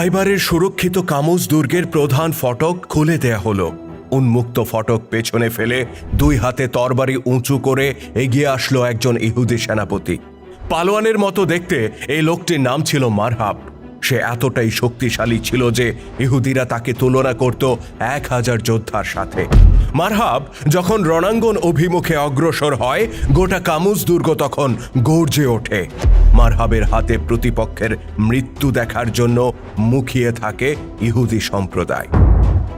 খাইবারের সুরক্ষিত কামুজ দুর্গের প্রধান ফটক খুলে দেয়া হলো। উন্মুক্ত ফটক পেছনে ফেলে দুই হাতে তরবারি উঁচু করে এগিয়ে আসলো একজন ইহুদি সেনাপতি। পালোয়ানের মতো দেখতে এই লোকটির নাম ছিল মারহাব। সে এতটাই শক্তিশালী ছিল যে ইহুদিরা তাকে তুলনা করত এক হাজার যোদ্ধার সাথে। মারহাব যখন রণাঙ্গন অভিমুখে অগ্রসর হয়, গোটা কামুজ দুর্গ তখন গর্জে ওঠে। মারহাবের হাতে প্রতিপক্ষের মৃত্যু দেখার জন্য মুখিয়ে থাকে ইহুদি সম্প্রদায়।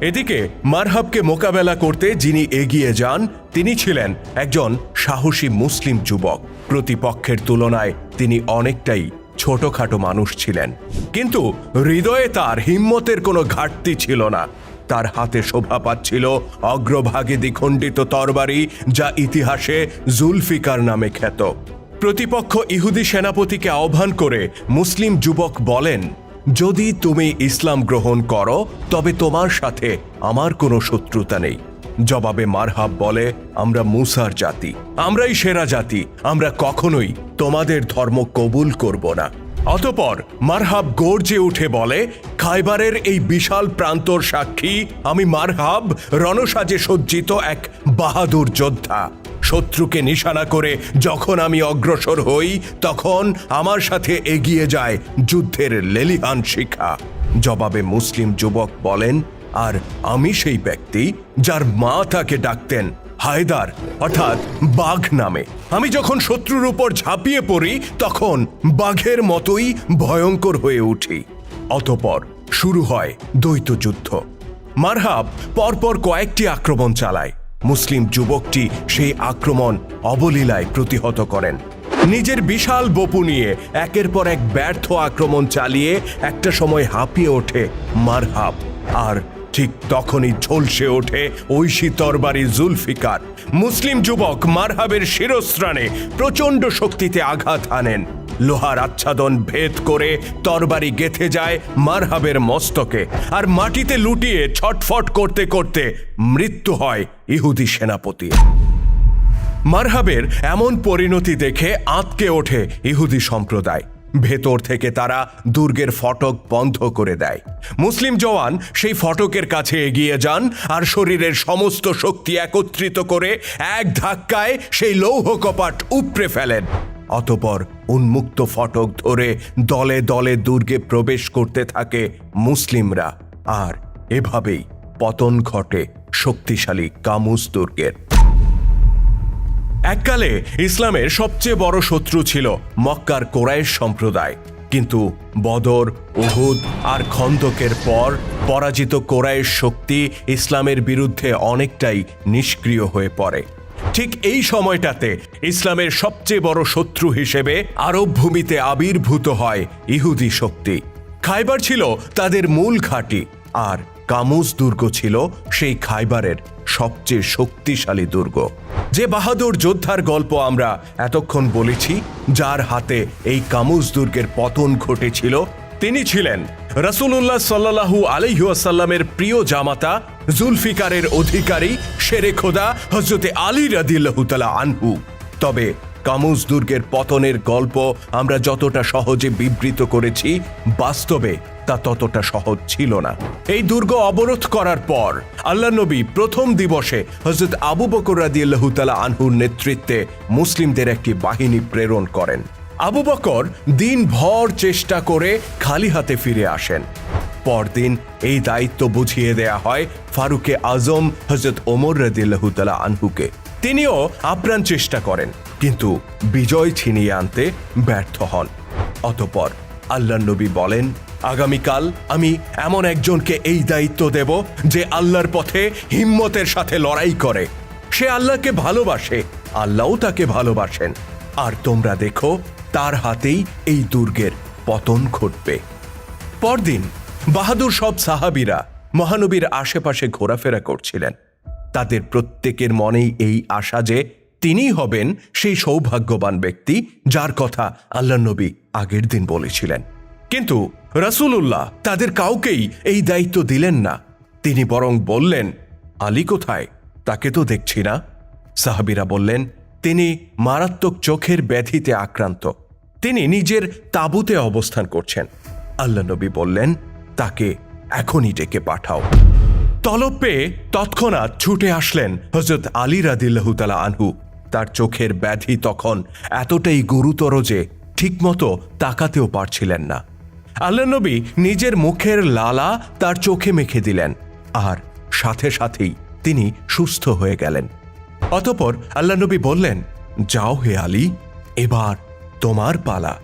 এদিকে মারহাবকে মোকাবেলা করতে যিনি এগিয়ে যান, তিনি ছিলেন একজন সাহসী মুসলিম যুবক। প্রতিপক্ষের তুলনায় তিনি অনেকটাই ছোটখাটো মানুষ ছিলেন। কিন্তু হৃদয়ে তার হিম্মতের কোনো ঘাটতি ছিল না। তার হাতে শোভা পাচ্ছিল অগ্রভাগে দ্বিখণ্ডিত তরবারি, যা ইতিহাসে জুলফিকার নামে খ্যাত। প্রতিপক্ষ ইহুদি সেনাপতিকে আহ্বান করে মুসলিম যুবক বলেন, যদি তুমি ইসলাম গ্রহণ করো, তবে তোমার সাথে আমার কোনো শত্রুতা নেই। জবাবে মারহাব বলে, আমরা মুসার জাতি, আমরাই সেরা জাতি, আমরা কখনোই তোমাদের ধর্ম কবুল করব না। অতপর মারহাব গর্জে উঠে বলে, খাইবারের এই বিশাল প্রান্তর সাক্ষী, আমি মারহাব, রণসাজে সজ্জিত এক বাহাদুর যোদ্ধা। শত্রুকে নিশানা করে যখন আমি অগ্রসর হই, তখন আমার সাথে এগিয়ে যায় যুদ্ধের লেলিহান শিখা। জবাবে মুসলিম যুবক বলেন আর আমি সেই ব্যক্তি যার মা তাকে ডাকতেন, হায়দার, অর্থাৎ বাঘ নামে। আমি যখন শত্রুর উপর ঝাঁপিয়ে পড়ি, তখন বাঘের মতোই ভয়ঙ্কর হয়ে উঠি। অতপর শুরু হয় দ্বৈত যুদ্ধ। মারহাব পরপর কয়েকটি আক্রমণ চালায়। মুসলিম যুবকটি সেই আক্রমণ অবলীলায় প্রতিহত করেন। নিজের বিশাল বপু নিয়ে একের পর এক ব্যর্থ আক্রমণ চালিয়ে একটা সময় হাঁপিয়ে ওঠে মারহাব। আর ঠিক তখনই ঝলসে ওঠে ঐশী তরবারি জুলফিকার। মুসলিম যুবক মারহাবের শিরস্ত্রাণে প্রচণ্ড শক্তিতে আঘাত আনেন লোহার আচ্ছাদন ভেদ করে তরবারি গেথে যায় মারহাবের মস্তকে আর মাটিতে লুটিয়ে ছটফট করতে করতে মৃত্যু হয় ইহুদি সেনাপতি। মারহাবের এমন পরিণতি দেখে আঁতকে ওঠে ইহুদি সম্প্রদায়। ভেতর থেকে তারা দুর্গের ফটক বন্ধ করে দেয়। মুসলিম জওয়ান সেই ফটকের কাছে এগিয়ে যান আর শরীরের সমস্ত শক্তি একত্রিত করে এক ধাক্কায় সেই লৌহ কপাট উপড়ে ফেলেন। অতপর উন্মুক্ত ফটক ধরে দলে দলে দুর্গে প্রবেশ করতে থাকে মুসলিমরা। আর এভাবেই পতন ঘটে শক্তিশালী কামুস দুর্গের। এককালে ইসলামের সবচেয়ে বড় শত্রু ছিল মক্কার কোরাইশ সম্প্রদায়। কিন্তু বদর, উহুদ আর খন্দকের পর পরাজিত কোরাইশ শক্তি ইসলামের বিরুদ্ধে অনেকটাই নিষ্ক্রিয় হয়ে পড়ে। ঠিক এই সময়টাতে ইসলামের সবচেয়ে বড় শত্রু হিসেবে আরব ভূমিতে আবির্ভূত হয় ইহুদি শক্তি। খাইবার ছিল তাদের মূল ঘাঁটি, আর কামুজ দুর্গ ছিল সেই খাইবারের সবচেয়ে শক্তিশালী দুর্গ। যে বাহাদুর যোদ্ধার গল্প আমরা এতক্ষণ বলেছি, যার হাতে এই কামুজ দুর্গের পতন ঘটেছিল, তিনি ছিলেন রাসূলুল্লাহ সাল্লাল্লাহু আলাইহাসাল্লামের প্রিয় জামাতা, জুলফিকারের অধিকারী শেরে খোদা হজরতে আলী রাদিল্লাহু তালা আনহু। তবে কামুজ দুর্গের পতনের গল্প আমরা যতটা সহজে বিবৃত করেছি, বাস্তবে তা ততটা সহজ ছিল না। এই দুর্গ অবরোধ করার পর আল্লাহ নবী প্রথম দিবসে হজরত আবু বকর রাদিয়াল্লাহু তাআলা আনহুর নেতৃত্বে মুসলিমদের একটি বাহিনী প্রেরণ করেন। আবু বকর দিনভর চেষ্টা করে খালি হাতে ফিরে আসেন। পরদিন এই দায়িত্ব বুঝিয়ে দেয়া হয় ফারুকে আজম হজরত ওমর রাদিয়াল্লাহু তাআলা আনহুকে। তিনিও আপ্রাণ চেষ্টা করেন। কিন্তু বিজয় ছিনিয়ে আনতে ব্যর্থ হন। অতপর আল্লাহ নবী বলেন, আগামীকাল আমি এমন একজনকে এই দায়িত্ব দেব যে আল্লাহর পথে হিম্মতের সাথে লড়াই করে। সে আল্লাহকে ভালোবাসে, আল্লাহও তাকে ভালোবাসেন। আর তোমরা দেখো, তার হাতেই এই দুর্গের পতন ঘটবে। পরদিন বাহাদুর সব সাহাবিরা মহানবীর আশেপাশে ঘোরাফেরা করছিলেন। তাদের প্রত্যেকের মনেই এই আশা যে তিনি হবেন সেই সৌভাগ্যবান ব্যক্তি যার কথা আল্লাহ নবী আগের দিন বলেছিলেন। কিন্তু রাসূলুল্লাহ তাদের কাউকেই এই দায়িত্ব দিলেন না। তিনি বরং বললেন, আলী কোথায়? তাকে তো দেখছি না। সাহাবিরা বললেন, তিনি মারাত্মক চোখের ব্যাধিতে আক্রান্ত। তিনি নিজের তাঁবুতে অবস্থান করছেন। আল্লাহ নবী বললেন, তাকে এখনই ডেকে পাঠাও। তলব পেয়ে তৎক্ষণাৎ ছুটে আসলেন হজরত আলী রাদিল্লাহুতালা আনহু। তার চোখের ব্যাধি তখন এতটাই গুরুতর যে ঠিকমতো তাকাতেও পারছিলেন না। আল্লাহ নবী নিজের মুখের লালা তার চোখে মেখে দিলেন আর সাথে সাথেই তিনি সুস্থ হয়ে গেলেন। অতপর আল্লাহ নবী বললেন, যাও হে আলী, এবার তোমার পালা।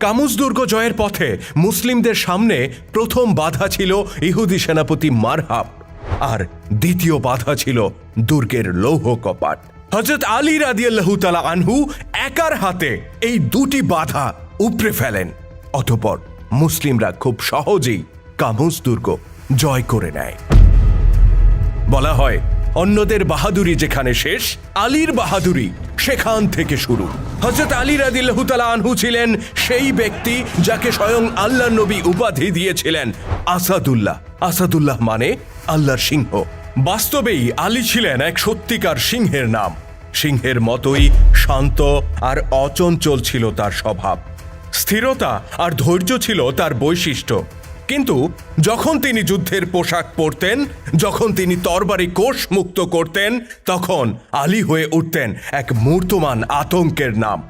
কামুজ দুর্গ জয়ের পথে মুসলিমদের সামনে প্রথম বাধা ছিল ইহুদি সেনাপতি মারহাব আর দ্বিতীয় বাধা ছিল দুর্গের লৌহ কপাট। হজরত আলী রাদিয়াল্লাহু তালা আনহু একার হাতে এই দুটি বাধা উপড়ে ফেলেন। অতপর মুসলিমরা খুব সহজেই কামুজ দুর্গ জয় করে নেয়। বলা হয়, অন্যদের বাহাদুরি যেখানে শেষ, আলীর বাহাদুরি সেখান থেকে শুরু। হজরত আলী রাদিল্লাহুতালা আনহু ছিলেন সেই ব্যক্তি যাকে স্বয়ং আল্লাহ নবী উপাধি দিয়েছিলেন আসাদুল্লাহ। আসাদুল্লাহ মানে আল্লাহর সিংহ। বাস্তবেই আলী ছিলেন এক সত্যিকার সিংহের নাম। সিংহের মতোই শান্ত আর অচঞ্চল ছিল তার স্বভাব। স্থিরতা আর ধৈর্য ছিল তার বৈশিষ্ট্য। কিন্তু যখন তিনি যুদ্ধের পোশাক পরতেন, যখন তিনি তরবারি কোষ মুক্ত করতেন, তখন আলী হয়ে উঠতেন এক মূর্তমান আতঙ্কের নাম।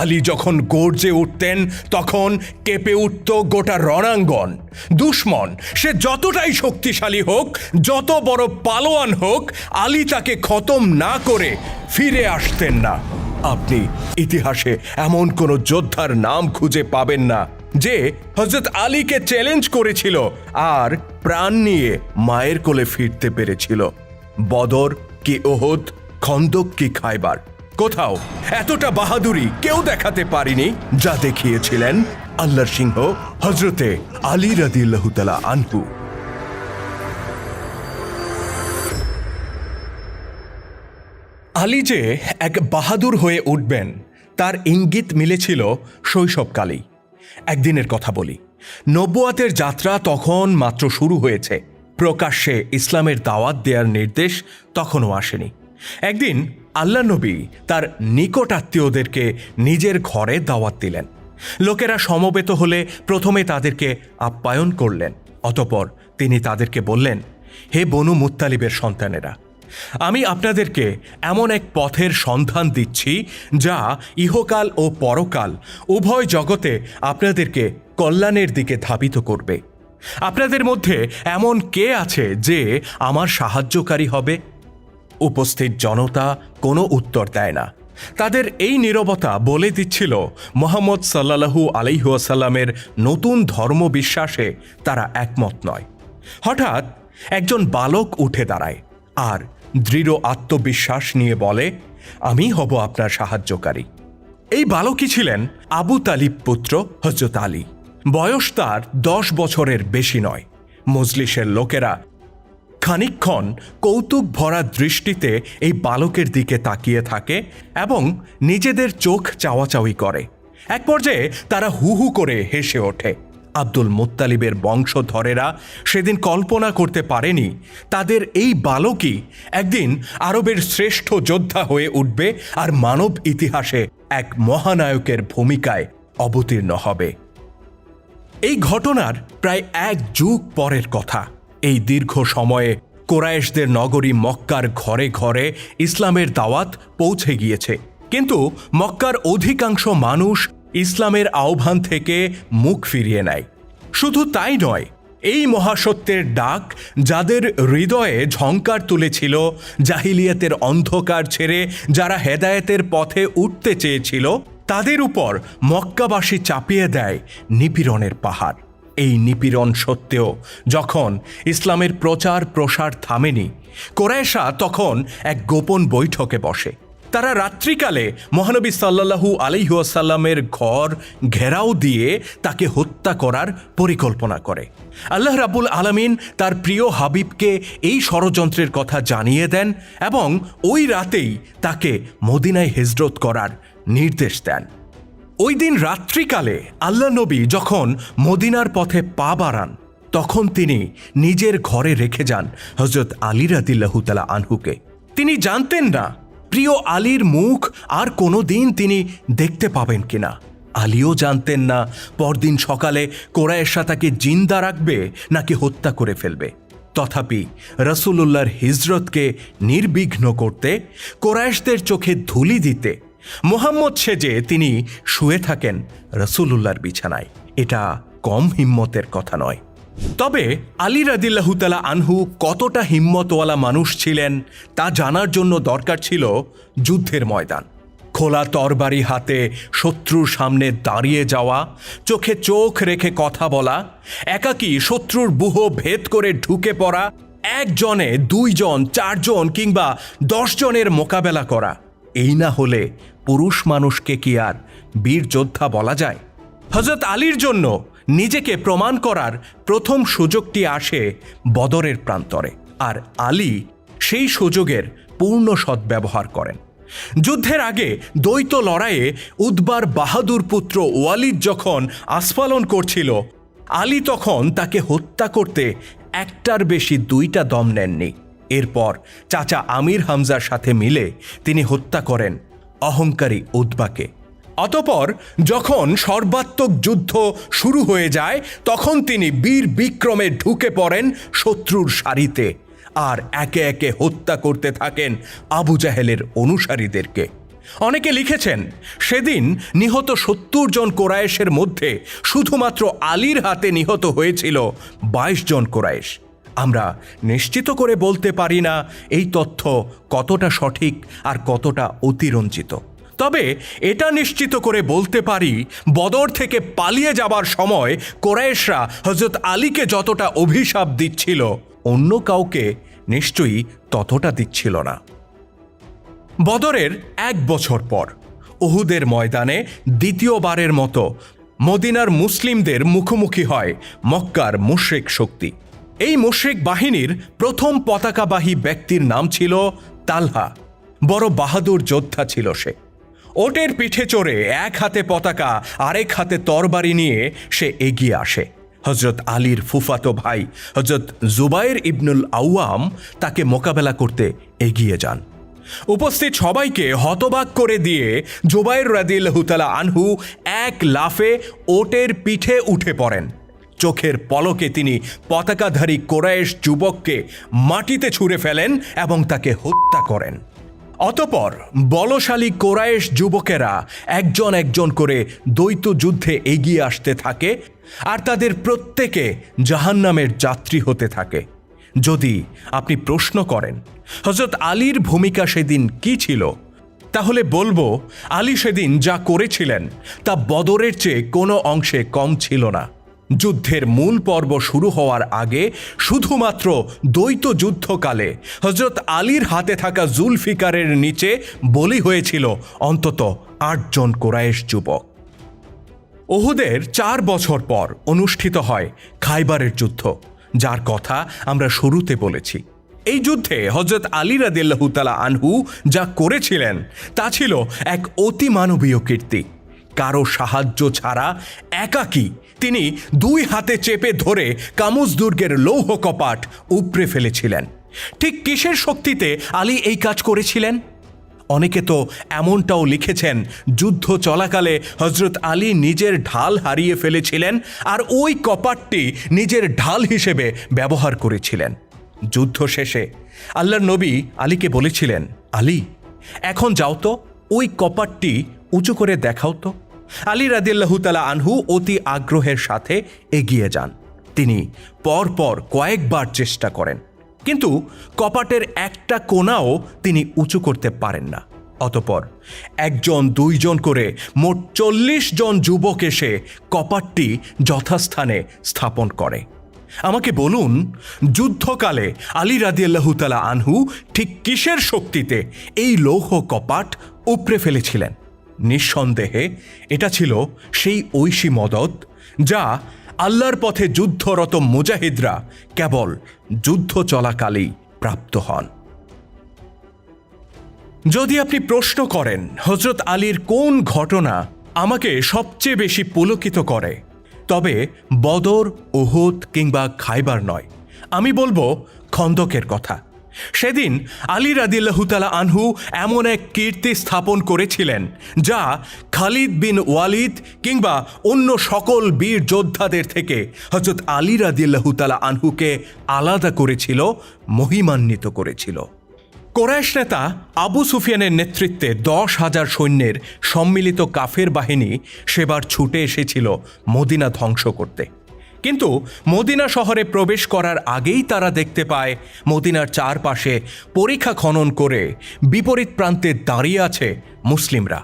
আলী যখন গর্জে উঠতেন, তখন কেঁপে উঠত গোটা রণাঙ্গন। দুশ্মন, সে যতটাই শক্তিশালী হোক, যত বড় পালোয়ান হোক, আলী তাকে খতম না করে ফিরে আসতেন না। আপনি ইতিহাসে এমন কোন যোদ্ধার নাম খুঁজে পাবেন না, যে হজরত আলীকে চ্যালেঞ্জ করেছিল আর প্রাণ নিয়ে মায়ের কোলে ফিরতে পেরেছিল। বদর কি ওহদ, খন্দক কি খাইবার। কোথাও এতটা বাহাদুরি কেউ দেখাতে পারিনি, যা দেখিয়েছিলেন আল্লাহ সিংহ হজরতে আলী রাদিল্লাহুতালা আনহু। আলী যে এক বাহাদুর হয়ে উঠবেন, তার ইঙ্গিত মিলেছিল শৈশবকালেই। একদিনের কথা বলি, নব্বুয়াতের যাত্রা তখন মাত্র শুরু হয়েছে। প্রকাশ্যে ইসলামের দাওয়াত দেওয়ার নির্দেশ তখনও আসেনি। একদিন আল্লাহ নবী তার নিকট আত্মীয়দেরকে নিজের ঘরে দাওয়াত দিলেন। লোকেরা সমবেত হলে প্রথমে তাদেরকে আপ্যায়ন করলেন, অতপর তিনি তাদেরকে বললেন, হে বনু মুত্তালিবের সন্তানেরা, আমি আপনাদেরকে এমন এক পথের সন্ধান দিচ্ছি যা ইহকাল ও পরকাল উভয় জগতে আপনাদেরকে কল্যাণের দিকে ধাবিত করবে। আপনাদের মধ্যে এমন কে আছে যে আমার সাহায্যকারী হবে? উপস্থিত জনতা কোনো উত্তর দেয় না। তাদের এই নীরবতা বলে দিচ্ছিল মোহাম্মদ সাল্লাল্লাহু আলাইহাসাল্লামের নতুন ধর্ম বিশ্বাসে তারা একমত নয়। হঠাৎ একজন বালক উঠে দাঁড়ায় আর দৃঢ় আত্মবিশ্বাস নিয়ে বলে, আমি হব আপনার সাহায্যকারী। এই বালকই ছিলেন আবু তালিব পুত্র হজরত আলী। বয়স তার দশ বছরের বেশি নয়। মজলিসের লোকেরা খানিকক্ষণ কৌতুক ভরা দৃষ্টিতে এই বালকের দিকে তাকিয়ে থাকে এবং নিজেদের চোখ চাওয়াচাওয়ি করে। এক পর্যায়ে তারা হু হু করে হেসে ওঠে। আব্দুল মুত্তালিবের বংশধরেরা সেদিন কল্পনা করতে পারেনি, তাদের এই বালকই একদিন আরবের শ্রেষ্ঠ যোদ্ধা হয়ে উঠবে আর মানব ইতিহাসে এক মহানায়কের ভূমিকায় অবতীর্ণ হবে। এই ঘটনার প্রায় এক যুগ পরের কথা। এই দীর্ঘ সময়ে কোরায়েশদের নগরী মক্কার ঘরে ঘরে ইসলামের দাওয়াত পৌঁছে গিয়েছে। কিন্তু মক্কার অধিকাংশ মানুষ ইসলামের আহ্বান থেকে মুখ ফিরিয়ে নেয়। শুধু তাই নয়, এই মহাসত্যের ডাক যাদের হৃদয়ে ঝঙ্কার তুলেছিল, জাহিলিয়াতের অন্ধকার ছেড়ে যারা হেদায়েতের পথে উঠতে চেয়েছিল, তাদের উপর মক্কাবাসী চাপিয়ে দেয় নিপীড়নের পাহাড়। এই নিপীড়ন সত্ত্বেও, যখন ইসলামের প্রচার প্রসার থামেনি কোরাইশা তখন এক গোপন বৈঠকে বসে। তারা রাত্রিকালে মহানবী সাল্লাল্লাহু আলাইহাসাল্লামের ঘর ঘেরাও দিয়ে তাকে হত্যা করার পরিকল্পনা করে। আল্লাহ রাবুল আলামিন তার প্রিয় হাবিবকে এই ষড়যন্ত্রের কথা জানিয়ে দেন এবং ওই রাতেই তাকে মদিনায় হিজরত করার নির্দেশ দেন। ওই দিন রাত্রিকালে আল্লাহ নবী যখন মদিনার পথে পা বাড়ান, তখন তিনি নিজের ঘরে রেখে যান হজরত আলী রাদিল্লাহুতালা আনহুকে। তিনি জানতেন না, প্রিয় আলীর মুখ আর কোনো দিন তিনি দেখতে পাবেন কিনা। আলীও জানতেন না, পরদিন সকালে কোরায়েশা তাকে জিন্দা রাখবে নাকি হত্যা করে ফেলবে। তথাপি রসুলুল্লাহর হিজরতকে নির্বিঘ্ন করতে কোরায়েশদের চোখে ধুলি দিতে মোহাম্মদ সেজে তিনি শুয়ে থাকেন রসুলুল্লাহর বিছানায়। এটা কম হিম্মতের কথা নয়। তবে আলী রাদিল্লাহুতালা আনহু কতটা হিম্মতওয়ালা মানুষ ছিলেন তা জানার জন্য দরকার ছিল যুদ্ধের ময়দান। খোলা তরবারি হাতে শত্রুর সামনে দাঁড়িয়ে যাওয়া, চোখে চোখ রেখে কথা বলা, একাকী শত্রুর বুহ ভেদ করে ঢুকে পড়া, একজনে, দুইজন, চারজন কিংবা দশজনের মোকাবেলা করা। এই না হলে পুরুষ মানুষকে কি আর বীর যোদ্ধা বলা যায়? হজরত আলীর জন্য নিজেকে প্রমাণ করার প্রথম সুযোগটি আসে বদরের প্রান্তরে, আর আলী সেই সুযোগের পূর্ণ সদ্ব্যবহার করেন। যুদ্ধের আগে দ্বৈত লড়াইয়ে উদ্বার বাহাদুর পুত্র ওয়ালিদ যখন আস্ফালন করছিল, আলী তখন তাকে হত্যা করতে একটার বেশি দুইটা দম নেননি। এরপর চাচা আমির হামজার সাথে মিলে তিনি হত্যা করেন অহংকারী উদ্বাকে। অতপর যখন সর্বাত্মক যুদ্ধ শুরু হয়ে যায়, তখন তিনি বীর বিক্রমে ঢুকে পড়েন শত্রুর সারিতে আর একে একে হত্যা করতে থাকেন আবু জাহেলের অনুসারীদেরকে। অনেকে লিখেছেন, সেদিন নিহত সত্তর জন কোরায়েশের মধ্যে শুধুমাত্র আলীর হাতে নিহত হয়েছিল বাইশ জন কোরায়েশ। আমরা নিশ্চিত করে বলতে পারি না এই তথ্য কতটা সঠিক আর কতটা অতিরঞ্জিত। তবে এটা নিশ্চিত করে বলতে পারি, বদর থেকে পালিয়ে যাবার সময় কোরায়েশরা হজরত আলীকে যতটা অভিশাপ দিচ্ছিল, অন্য কাউকে নিশ্চয়ই ততটা দিচ্ছিল না। বদরের এক বছর পর, উহুদের ময়দানে দ্বিতীয়বারের মতো মদিনার মুসলিমদের মুখোমুখি হয় মক্কার মুশরিক শক্তি। এই মুশরিক বাহিনীর প্রথম পতাকাবাহী ব্যক্তির নাম ছিল তালহা। বড় বাহাদুর যোদ্ধা ছিল সে। ওটের পিঠে চড়ে এক হাতে পতাকা, আরেক হাতে তরবারি নিয়ে সে এগিয়ে আসে। হজরত আলীর ফুফাতো ভাই হজরত জুবাইর ইবনুল আউয়াম তাকে মোকাবেলা করতে এগিয়ে যান। উপস্থিত সবাইকে হতবাক করে দিয়ে জুবাইর রাদিল্লাহুতালা আনহু এক লাফে ওটের পিঠে উঠে পড়েন। চোখের পলকে তিনি পতাকাধারী কোরায়েশ যুবককে মাটিতে ছুঁড়ে ফেলেন এবং তাকে হত্যা করেন। অতপর বলশালী কোরায়েশ যুবকেরা একজন একজন করে দ্বৈত যুদ্ধে এগিয়ে আসতে থাকে আর তাদের প্রত্যেকে জাহান্নামের যাত্রী হতে থাকে। যদি আপনি প্রশ্ন করেন হজরত আলীর ভূমিকা সেদিন কি ছিল? তাহলে বলব, আলী সেদিন যা করেছিলেন তা বদরের চেয়ে কোনো অংশে কম ছিল না। যুদ্ধের মূল পর্ব শুরু হওয়ার আগে শুধুমাত্র দ্বৈত যুদ্ধকালে হজরত আলীর হাতে থাকা জুলফিকারের নিচে বলি হয়েছিল অন্তত আটজন কোরায়েশ যুবক। ওহুদের চার বছর পর অনুষ্ঠিত হয় খাইবারের যুদ্ধ, যার কথা আমরা শুরুতে বলেছি। এই যুদ্ধে হজরত আলী রাদিল্লাহুতালা আনহু যা করেছিলেন তা ছিল এক অতি মানবীয় কীর্তি। কারও সাহায্য ছাড়া একাকী। তিনি দুই হাতে চেপে ধরে কামুজ দুর্গের লৌহ কপাট উপড়ে ফেলেছিলেন। ঠিক কিসের শক্তিতে আলী এই কাজ করেছিলেন? অনেকে তো এমনটাও লিখেছেন, যুদ্ধ চলাকালে হজরত আলী নিজের ঢাল হারিয়ে ফেলেছিলেন আর ওই কপাটটি নিজের ঢাল হিসেবে ব্যবহার করেছিলেন। যুদ্ধ শেষে আল্লাহর নবী আলীকে বলেছিলেন, আলী, এখন যাও তো, ওই কপাটটি উঁচু করে দেখাও তো। আলী রাদিল্লাহুতালা আনহু অতি আগ্রহের সাথে এগিয়ে যান। তিনি পরপর কয়েকবার চেষ্টা করেন, কিন্তু কপাটের একটা কোনাও তিনি উঁচু করতে পারেন না। অতপর একজন, দুইজন করে মোট চল্লিশ জন যুবক এসে কপাটটি যথাস্থানে স্থাপন করে। আমাকে বলুন, যুদ্ধকালে আলী রাদিয়াল্লাহুতালা আনহু ঠিক কিসের শক্তিতে এই লৌহ কপাট উপড়ে ফেলেছিলেন? নিঃসন্দেহে এটা ছিল সেই ঐশী মদত, যা আল্লাহর পথে যুদ্ধরত মুজাহিদরা কেবল যুদ্ধ চলাকালেই প্রাপ্ত হন। যদি আপনি প্রশ্ন করেন হজরত আলীর কোন ঘটনা আমাকে সবচেয়ে বেশি পুলকিত করে, তবে বদর ওহুদ কিংবা খাইবার নয়, আমি বলব খন্দকের কথা। সেদিন আলী রাদিল্লাহুতালা আনহু এমন এক কীর্তি স্থাপন করেছিলেন, যা খালিদ বিন ওয়ালিদ কিংবা অন্য সকল বীর যোদ্ধাদের থেকে হজরত আলী রাদিল্লাহুতালা আনহুকে আলাদা করেছিল, মহিমান্বিত করেছিল। কোরআশ নেতা আবু সুফিয়ানের নেতৃত্বে দশ হাজার সৈন্যের সম্মিলিত কাফের বাহিনী সেবার ছুটে এসেছিল মদিনা ধ্বংস করতে। কিন্তু মদিনা শহরে প্রবেশ করার আগেই তারা দেখতে পায়, মদিনার চারপাশে পরীক্ষা খনন করে বিপরীত প্রান্তে দাঁড়িয়ে আছে মুসলিমরা।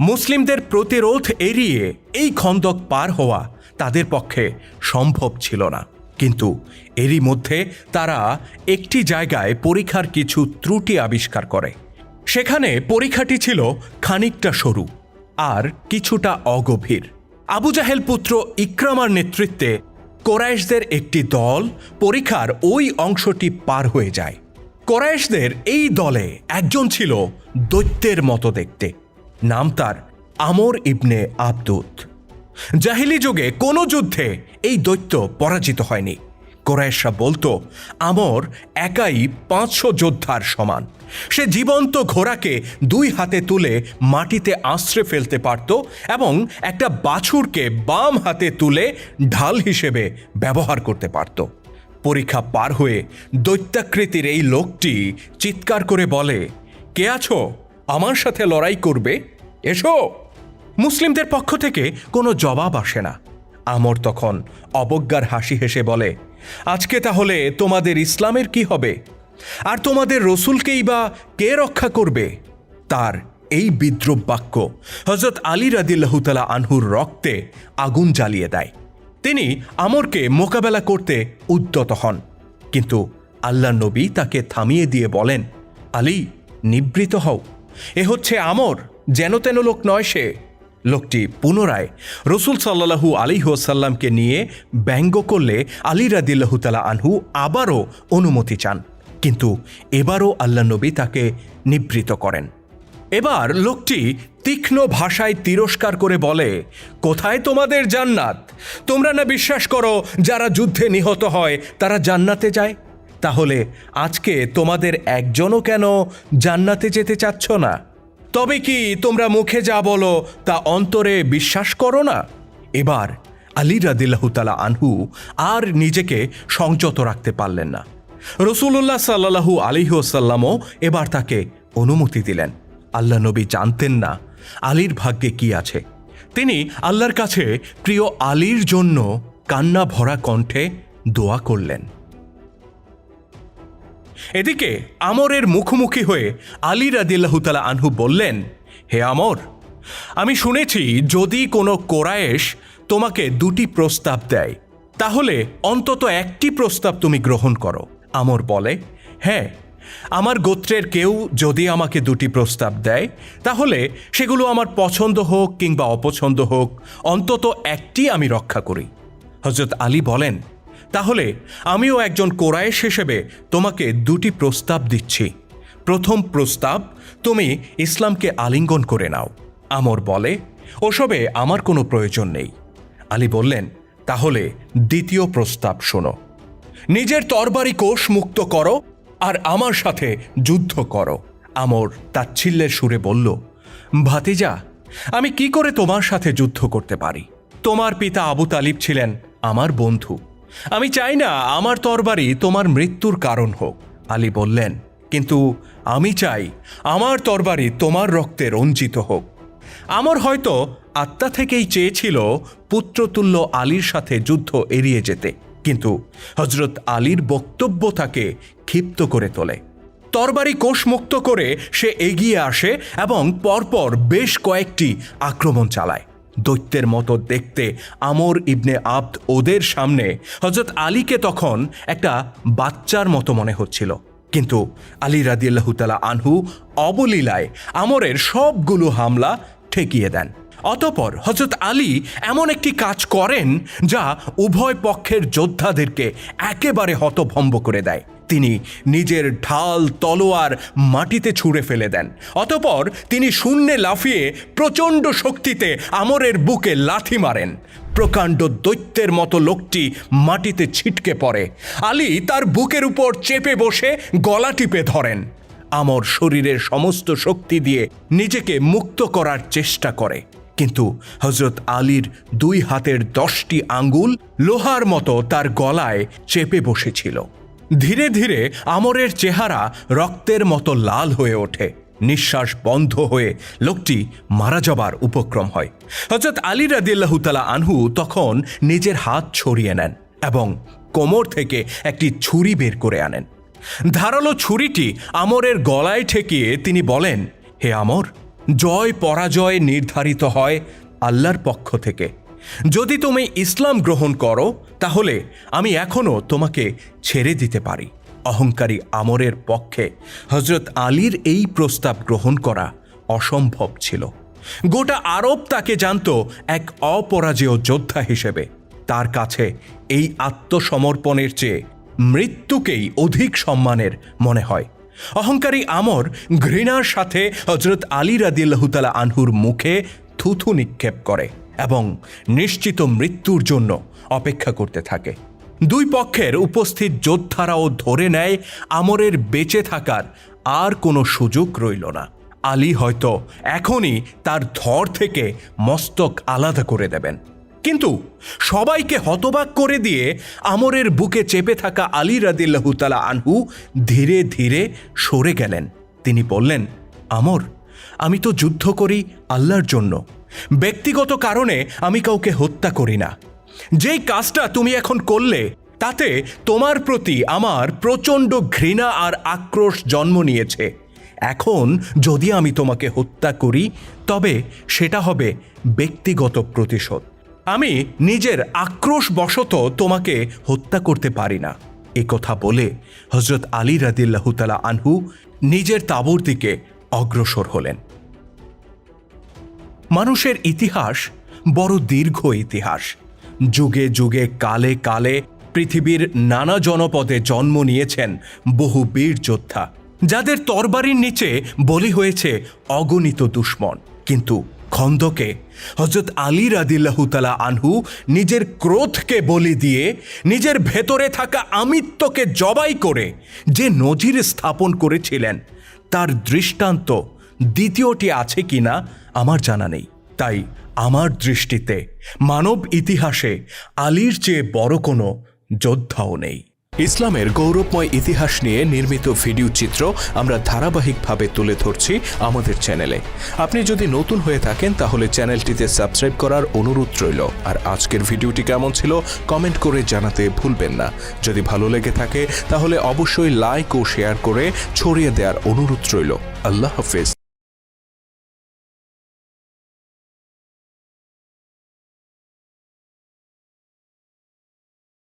মুসলিমদের প্রতিরোধ এড়িয়ে এই খন্দক পার হওয়া তাদের পক্ষে সম্ভব ছিল না। কিন্তু এরই মধ্যে তারা একটি জায়গায় পরীক্ষার কিছু ত্রুটি আবিষ্কার করে। সেখানে পরীক্ষাটি ছিল খানিকটা সরু, আর কিছুটা অগভীর। আবু জাহেল পুত্র ইক্রামার নেতৃত্বে কোরাইশদের একটি দল পরীক্ষার ওই অংশটি পার হয়ে যায়। কোরাইশদের এই দলে একজন ছিল দৈত্যের মতো দেখতে। নাম তার আমর ইবনে আবদুত। জাহিলি যুগে কোনো যুদ্ধে এই দৈত্য পরাজিত হয়নি। কোরাইশরা বলতো, আমর একাই পাঁচশো যোদ্ধার সমান। সে জীবন্ত ঘোড়াকে দুই হাতে তুলে মাটিতে আশ্রে ফেলতে পারত এবং একটা বাছুরকে বাম হাতে তুলে ঢাল হিসেবে ব্যবহার করতে পারত। পরীক্ষা পার হয়ে দৈত্যাকৃতির এই লোকটি চিৎকার করে বলে, কে আছো? আমার সাথে লড়াই করবে? এসো! মুসলিমদের পক্ষ থেকে কোনো জবাব আসে না। আমর তখন অবজ্ঞার হাসি হেসে বলে আজকে তাহলে তোমাদের ইসলামের কি হবে? আর তোমাদের রসুলকেই বা কে রক্ষা করবে? তার এই বিদ্রুপ বাক্য হজরত আলী রাদিল্লাহুতালা আনহুর রক্তে আগুন জ্বালিয়ে দেয়। তিনি আমরকে মোকাবেলা করতে উদ্যত হন। কিন্তু আল্লাহ নবী তাকে থামিয়ে দিয়ে বলেন, আলী, নিবৃত হও। এ হচ্ছে আমর, যেন তেন লোক নয় সে। লোকটি পুনরায় রসুল সাল্লাহু আলিহাসাল্লামকে নিয়ে ব্যঙ্গ করলে আলী রাদিল্লাহু তালা আনহু আবারও অনুমতি চান। কিন্তু এবারও আল্লাহ নবী তাকে নিবৃত করেন। এবার লোকটি তীক্ষ্ণ ভাষায় তিরস্কার করে বলে, কোথায় তোমাদের জান্নাত? তোমরা না বিশ্বাস করো, যারা যুদ্ধে নিহত হয়, তারা জান্নাতে যায়? তাহলে আজকে তোমাদের একজনও কেন জান্নাতে যেতে চাচ্ছ না? তবে কি তোমরা মুখে যা বলো তা অন্তরে বিশ্বাস করো না? এবার আলী রাদিল্লাহুতালা আনহু আর নিজেকে সংযত রাখতে পারলেন না। রসুল্লাহ সাল্লাহু আলিহাসাল্লামও এবার তাকে অনুমতি দিলেন। আল্লাহ নবী জানতেন না আলীর ভাগ্যে কি আছে। তিনি আল্লাহর কাছে প্রিয় আলীর জন্য কান্না ভরা কণ্ঠে দোয়া করলেন। এদিকে আমরের মুখোমুখি হয়ে আলী রাদিল্লাহুতালা আনহু বললেন, হে আমর, আমি শুনেছি যদি কোনো কোরায়েশ তোমাকে দুটি প্রস্তাব দেয়, তাহলে অন্তত একটি প্রস্তাব তুমি গ্রহণ করো। আমর বলে হ্যাঁ আমার গোত্রের কেউ যদি আমাকে দুটি প্রস্তাব দেয়, তাহলে সেগুলো আমার পছন্দ হোক কিংবা অপছন্দ হোক, অন্তত একটি আমি রক্ষা করি। হজরত আলী বলেন তাহলে আমিও একজন কোরায়েশ হিসেবে তোমাকে দুটি প্রস্তাব দিচ্ছি। প্রথম প্রস্তাব, তুমি ইসলামকে আলিঙ্গন করে নাও। আমর বলে, ওসবে আমার কোনো প্রয়োজন নেই। আলী বললেন, তাহলে দ্বিতীয় প্রস্তাব শোনো। নিজের তরবারি কোষ মুক্ত করো আর আমার সাথে যুদ্ধ করো। আমর তাচ্ছিল্যের সুরে বলল, ভাতিজা, আমি কি করে তোমার সাথে যুদ্ধ করতে পারি? তোমার পিতা আবু তালিব ছিলেন আমার বন্ধু। আমি চাই না আমার তরবারি তোমার মৃত্যুর কারণ হোক। আলী বললেন, কিন্তু আমি চাই আমার তরবারি তোমার রক্তে রঞ্জিত হোক। আমার হয়তো আত্মা থেকেই চেয়েছিল পুত্রতুল্য আলীর সাথে যুদ্ধ এড়িয়ে যেতে, কিন্তু হজরত আলীর বক্তব্য তাকে ক্ষিপ্ত করে তোলে। তরবারি কোষমুক্ত করে সে এগিয়ে আসে এবং পরপর বেশ কয়েকটি আক্রমণ চালায়। দৈত্যের মতো দেখতে আমর ইবনে আব্দ ওদের সামনে। হজরত আলীকে তখন একটা বাচ্চার মতো মনে হচ্ছিল। কিন্তু আলী রাদিয়াল্লাহুতালা আনহু অবলীলায় আমরের সবগুলো হামলা ঠেকিয়ে দেন। অতপর হজরত আলী এমন একটি কাজ করেন যা উভয় পক্ষের যোদ্ধাদেরকে একেবারে হতভম্ব করে দেয়। তিনি নিজের ঢাল তলোয়ার মাটিতে ছুঁড়ে ফেলে দেন। অতপর তিনি শূন্যে লাফিয়ে প্রচণ্ড শক্তিতে আমরের বুকে লাথি মারেন। প্রকাণ্ড দৈত্যের মতো লোকটি মাটিতে ছিটকে পড়ে। আলী তার বুকের উপর চেপে বসে গলা টিপে ধরেন। আমর শরীরের সমস্ত শক্তি দিয়ে নিজেকে মুক্ত করার চেষ্টা করে। কিন্তু হজরত আলীর দুই হাতের দশটি আঙ্গুল লোহার মতো তার গলায় চেপে বসেছিল। ধীরে ধীরে আমরের চেহারা রক্তের মতো লাল হয়ে ওঠে। নিঃশ্বাস বন্ধ হয়ে লোকটি মারা যাবার উপক্রম হয়। হজরত আলী রাদিল্লাহ তালা আনহু তখন নিজের হাত ছড়িয়ে নেন এবং কোমর থেকে একটি ছুরি বের করে আনেন। ধারালো ছুরিটি আমরের গলায় ঠেকিয়ে তিনি বলেন, হে আমর, জয় পরাজয় নির্ধারিত হয় আল্লাহর পক্ষ থেকে। যদি তুমি ইসলাম গ্রহণ করো, তাহলে আমি এখনও তোমাকে ছেড়ে দিতে পারি। অহংকারী আমরের পক্ষে হজরত আলীর এই প্রস্তাব গ্রহণ করা অসম্ভব ছিল। গোটা আরব তাকে জানত এক অপরাজেয় যোদ্ধা হিসেবে। তার কাছে এই আত্মসমর্পণের চেয়ে মৃত্যুকেই অধিক সম্মানের মনে হয়। অহংকারী আমর ঘৃণার সাথে হজরত আলী রাদিল্লাহতালা আনহুর মুখে থুথু নিক্ষেপ করে। এবং নিশ্চিত মৃত্যুর জন্য অপেক্ষা করতে থাকে। দুই পক্ষের উপস্থিত যোদ্ধারাও ধরে নেয়, আমরের বেঁচে থাকার আর কোনো সুযোগ রইল না। আলী হয়তো এখনই তার ধর থেকে মস্তক আলাদা করে দেবেন। কিন্তু সবাইকে হতবাক করে দিয়ে আমরের বুকে চেপে থাকা আলী রাদিল্লাহুতালা আনহু ধীরে ধীরে সরে গেলেন। তিনি বললেন, আমর, আমি তো যুদ্ধ করি আল্লাহর জন্য। ব্যক্তিগত কারণে আমি কাউকে হত্যা করি না। যেই কাজটা তুমি এখন করলে, তাতে তোমার প্রতি আমার প্রচণ্ড ঘৃণা আর আক্রোশ জন্ম নিয়েছে। এখন যদি আমি তোমাকে হত্যা করি, তবে সেটা হবে ব্যক্তিগত প্রতিশোধ। আমি নিজের আক্রোশ বশত তোমাকে হত্যা করতে পারি না। এ কথা বলে হজরত আলী রাদিল্লাহতালা আনহু নিজের তাবুর দিকে অগ্রসর হলেন। মানুষের ইতিহাস বড় দীর্ঘ ইতিহাস। যুগে যুগে, কালে কালে পৃথিবীর নানা জনপদে জন্ম নিয়েছেন বহু বীর যোদ্ধা, যাদের তরবারির নিচে বলি হয়েছে অগণিত দুশ্মন। কিন্তু খন্দকে হজরত আলী রাদিল্লাহুতালা আনহু নিজের ক্রোধকে বলি দিয়ে নিজের ভেতরে থাকা আমিত্বকে জবাই করে যে নজির স্থাপন করেছিলেন, তার দৃষ্টান্ত দ্বিতীয়টি আছে কিনা আমার জানা নেই। তাই আমার দৃষ্টিতে মানব ইতিহাসে আলীর চেয়ে বড় কোনো যোদ্ধাও নেই। ইসলামের গৌরবময় ইতিহাস নিয়ে নির্মিত ভিডিও চিত্র আমরা ধারাবাহিকভাবে তুলে ধরছি আমাদের চ্যানেলে। আপনি যদি নতুন হয়ে থাকেন, তাহলে চ্যানেলটিতে সাবস্ক্রাইব করার অনুরোধ রইল। আর আজকের ভিডিওটি কেমন ছিল, কমেন্ট করে জানাতে ভুলবেন না। যদি ভালো লেগে থাকে, তাহলে অবশ্যই লাইক ও শেয়ার করে ছড়িয়ে দেওয়ার অনুরোধ রইল। আল্লাহ হাফেজ।